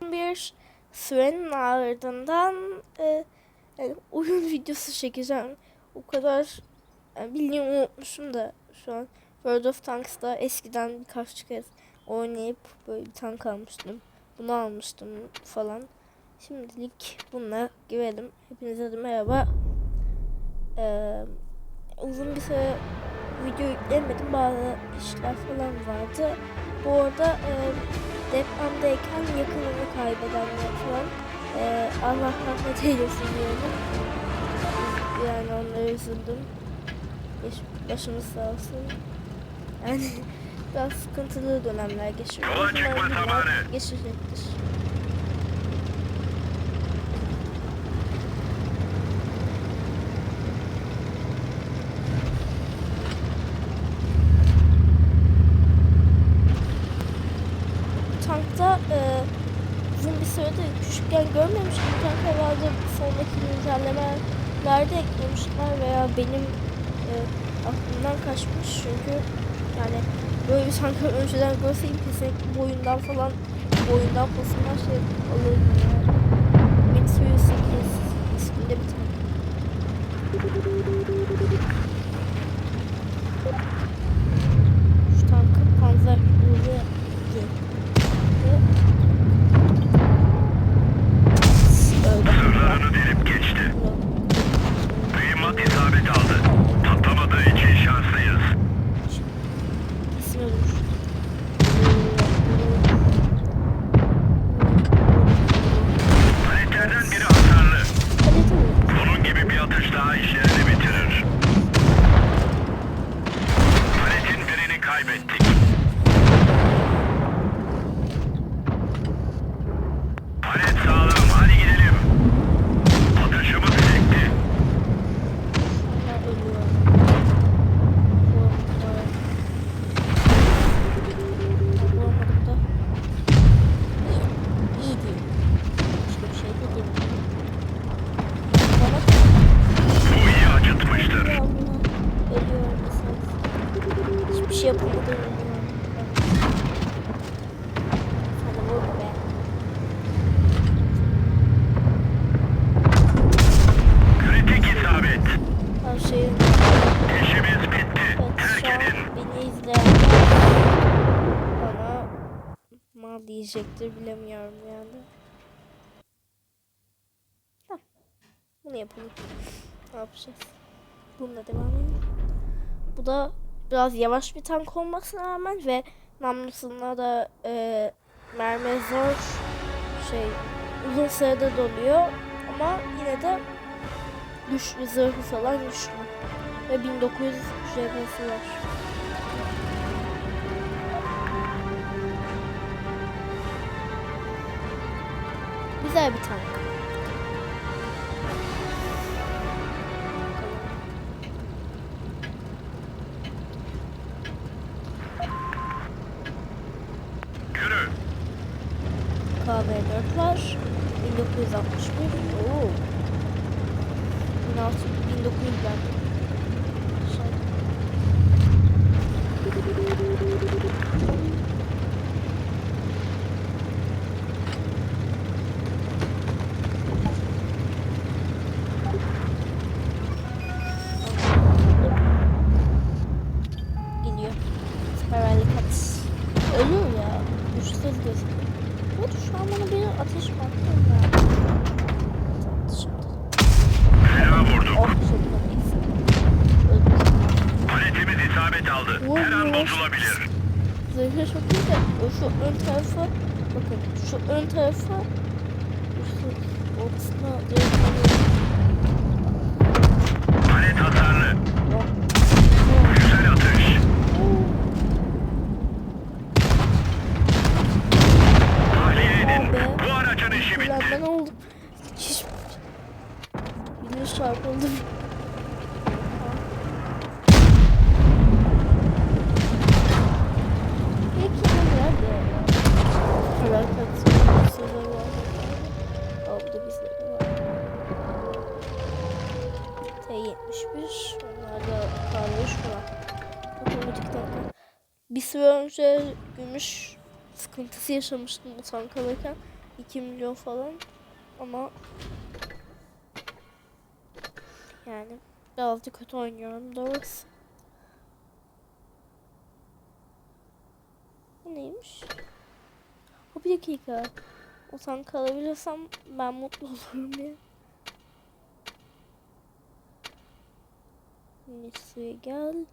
bir sürenin ardından e, yani oyun videosu çekeceğim. O kadar yani bildiğimi unutmuşum da şu an World of Tanks'ta eskiden birkaç kez oynayıp böyle bir tank almıştım. Bunu almıştım falan. Şimdilik bununla girelim. Hepinize de merhaba. Ee, uzun bir süre video yüklemedim. Bazı işler falan vardı. Bu arada e, depremdeyken yakınını kaybedenler falan e, Allah rahmet eylesin diyorum. Yani onlara üzüldüm. Başımız sağ olsun. Yani biraz sıkıntılı dönemler geçiriyoruz. Yola çıkma zamanı. Geçecektir. Tankta e, uzun bir süredir küçükken görmemiştim. Tank herhalde sonraki güncellemelerde eklemişler veya benim e, aklımdan kaçmış çünkü yani böyle bir tankı önceden görseydim kesinlikle boyundan falan boyundan posundan şey alırdım yani. Mal diyecektir bilemiyorum yani. Heh, bunu yapalım. Ne yapacağız? Bununla devam edelim. Bu da biraz yavaş bir tank olmasına rağmen ve namlusunda da e, mermi zor şey uzun sürede doluyor ama yine de güçlü zırhı falan güçlü ve 1900 JP'si var. Güzel bir tank. Yürü. KB4 var. 1961. Oo. 1600 1900'den. Ateş. Fena vurduk. Oh. Paletimiz isabet aldı. Her an bozulabilir. Zırhı çok iyi de şu ön tarafa bakın şu ön tarafa şu ortasına zırhı Palet hasarlı. yok. Güzel atış. Tahliye edin. Oh be. Bu aracın işi Hiç... Birine çarpıldım. Peki nerede? Felaket. Sizler var. Da bizde var. T71. Onlar da kardeş falan. Otomatik tank. Bir süre önce gümüş sıkıntısı yaşamıştım bu tank alırken. 2 milyon falan ama yani birazcık kötü oynuyorum doğrusu. Bu neymiş? O bir dakika. O tank alabilirsem ben mutlu olurum ya. Neyse gel.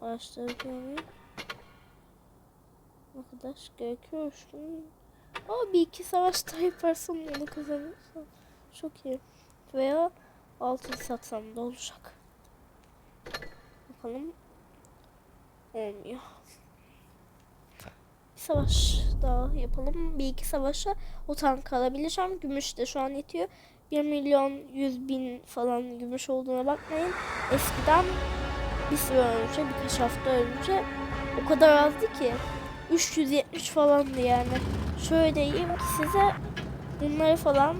Araştırıyorum. Ne kadar gerekiyor şunun. Aa bir iki savaş daha yaparsam onu kazanırsam. Çok iyi. Veya altın satsam da olacak. Bakalım. Olmuyor. Bir savaş daha yapalım. Bir iki savaşa o tank alabilirsem. Gümüş de şu an yetiyor. 1 milyon 100 bin falan gümüş olduğuna bakmayın. Eskiden bir süre önce, birkaç hafta önce o kadar azdı ki 370 falandı yani. Şöyle diyeyim ki size bunları falan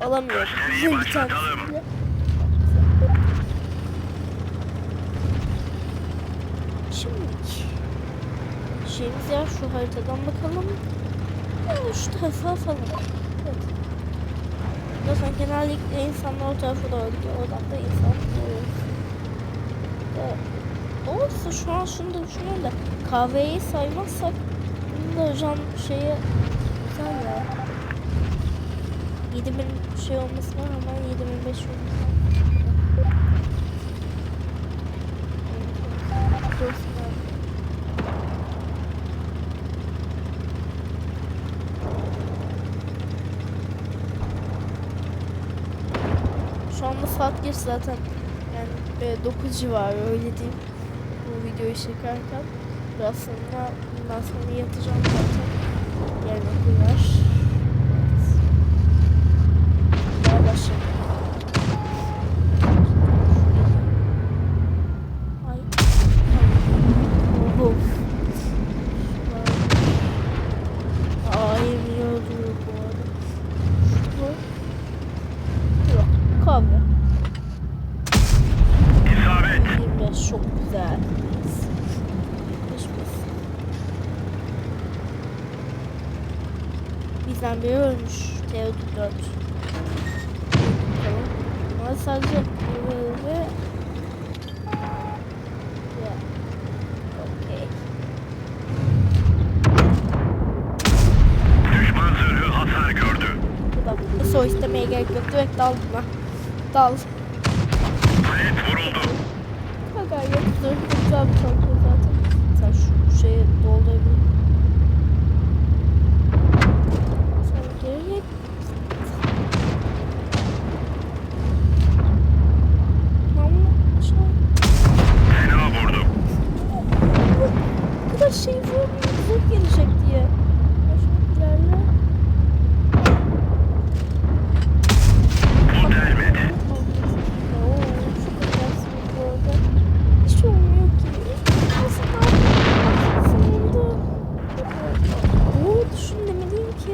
alamıyorum. Gösteriyi Bir başlatalım. tanesi bile. Şimdi şeyimiz ya şu haritadan bakalım. Ya şu tarafa falan. Evet. Zaten genellikle insanlar o tarafa doğru gidiyor. Oradan da insan görüyoruz. Evet. Doğrusu şu an şunu da düşünüyorum da kahveyi saymazsak da hocam şeyi güzel ya. 7000 şey olmasına rağmen 7500 Dursun abi. Şu anda saat geç zaten. Yani e, 9 civarı öyle diyeyim. Bu videoyu çekerken. Biraz sonra bundan sonra yatacağım zaten. Yarın okul. Evet. Daha başladı. Ay. Oho. Ay yemiyordu bu arada. Bu. Yok. Kahve. İsabet. 25 çok güzel. Pişmiş. Bizden biri ölmüş. Teodor 4. Tamam. Ama sadece ve. Düşman zırhı hasar gördü. Soy istemeye gerek yok. Direkt dal buna. Dal. Palet vuruldu. Kanka yaptım. Güzel bir zaten. Sen şu şeyi doldurabilir. Sen geri git. Tamam. Aşağı. Fena vurdum. Bu kadar şey vurmuyor. Zırh gelecek diye. Aşağı ilerle. Bu delmedi. Oo, çok acayipsiniz bu arada. Hiç olmuyor ki. Aslında sonunda Oo düşün demeliyim ki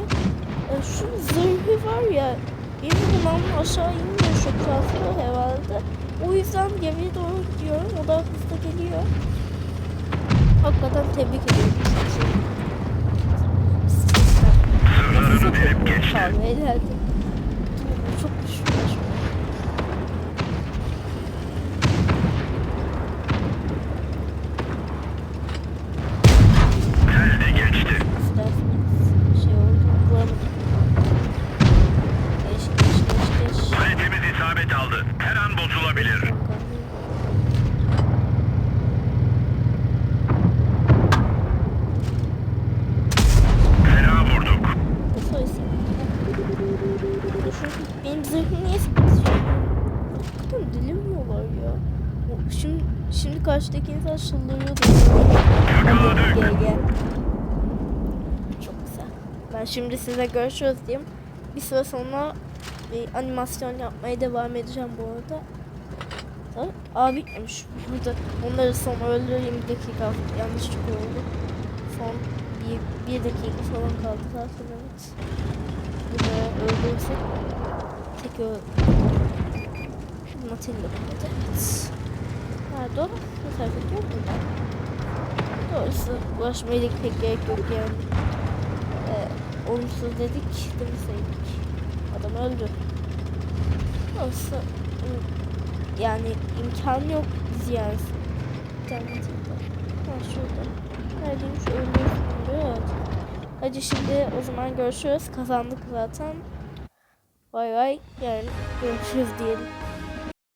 e, şu zırhı var ya benim kulağımın aşağı inmiyor çok fazla herhalde. O yüzden geriye doğru gidiyorum. O da hızlı geliyor. Hakikaten tebrik ediyorum. Zırhlarını delip geçti. Kahve ileride. Çok düşmüş. Telde geçti. İsterseniz şey oldu. Bulamadım. Geç geç geç geç. Paletimiz isabet aldı. Her an bozulabilir. Fena vurduk. Benim zırhım niye sıkışıyor? Hakikaten delirmiyorlar ya. O- Şimdi, şimdi karşıdaki insan. Gel gel. Çok güzel. Ben şimdi size görüşürüz diyeyim. Bir süre sonra bir animasyon yapmaya devam edeceğim bu arada. Da, Aa bitmemiş. Burada onları sonra öldüreyim bir dakika yanlışlık oldu. Son bir, bir dakika falan kaldı zaten evet. Bunları öldürürsek tek öl... Matilda burada evet. O? Ne tarafa gidiyor buradan? Doğrusu ulaşmaya pek gerek yok yani. Ee, olumsuz dedik demeseydik. Adam öldü. Nasıl yani imkanı yok. İnternetinde. Ha şurada. Neredeymiş ölüyorsun diyor. Evet. Hadi şimdi o zaman görüşürüz. Kazandık zaten. Bay bay. Yarın görüşürüz diyelim.